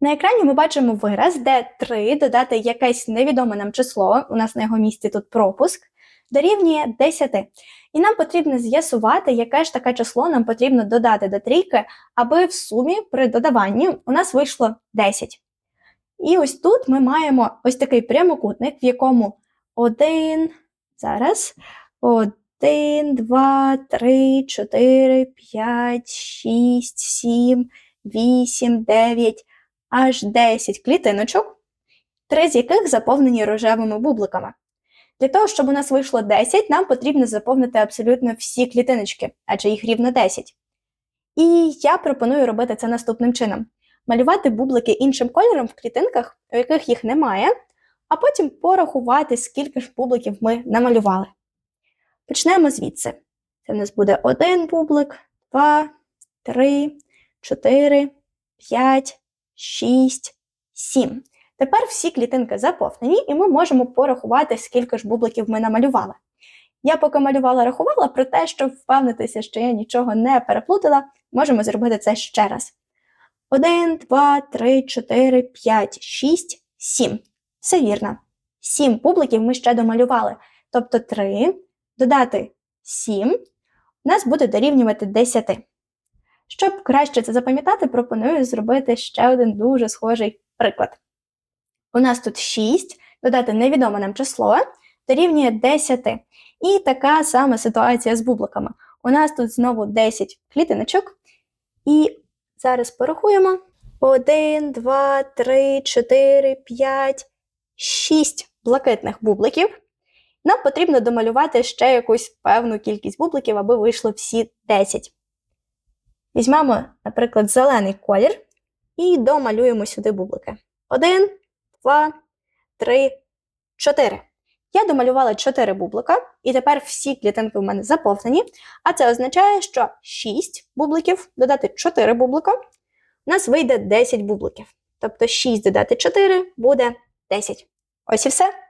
На екрані ми бачимо вираз, де 3 додати якесь невідоме нам число, у нас на його місці тут пропуск, дорівнює 10. І нам потрібно з'ясувати, яке ж таке число нам потрібно додати до трійки, аби в сумі при додаванні у нас вийшло 10. І ось тут ми маємо ось такий прямокутник, в якому 1, зараз, 1, 2, 3, 4, 5, 6, 7, 8, 9, аж 10 клітиночок, три з яких заповнені рожевими бубликами. Для того, щоб у нас вийшло 10, нам потрібно заповнити абсолютно всі клітиночки, адже їх рівно 10. І я пропоную робити це наступним чином: малювати бублики іншим кольором в клітинках, у яких їх немає, а потім порахувати, скільки ж бубликів ми намалювали. Почнемо звідси. Це в нас буде один бублик, два, три, чотири, п'ять, шість, сім. Тепер всі клітинки заповнені, і ми можемо порахувати, скільки ж бубликів ми намалювали. Я поки малювала, рахувала, про те, щоб впевнитися, що я нічого не переплутала, можемо зробити це ще раз. 1, 2, 3, 4, 5, 6, 7. Все вірно. 7 бубликів ми ще домалювали. Тобто 3 додати 7 у нас буде дорівнювати 10. Щоб краще це запам'ятати, пропоную зробити ще один дуже схожий приклад. У нас тут 6, додати невідоме нам число, дорівнює 10. І така сама ситуація з бубликами. У нас тут знову 10 клітиночок. І зараз порахуємо: 1, 2, 3, 4, 5, 6 блакитних бубликів. Нам потрібно домалювати ще якусь певну кількість бубликів, аби вийшло всі 10. Візьмемо, наприклад, зелений колір і домалюємо сюди бублики. 1, 2, 3, 4. Я домалювала 4 бублика, і тепер всі клітинки в мене заповнені. А це означає, що 6 бубликів додати 4 бублика, у нас вийде 10 бубликів. Тобто 6 додати 4 буде 10. Ось і все.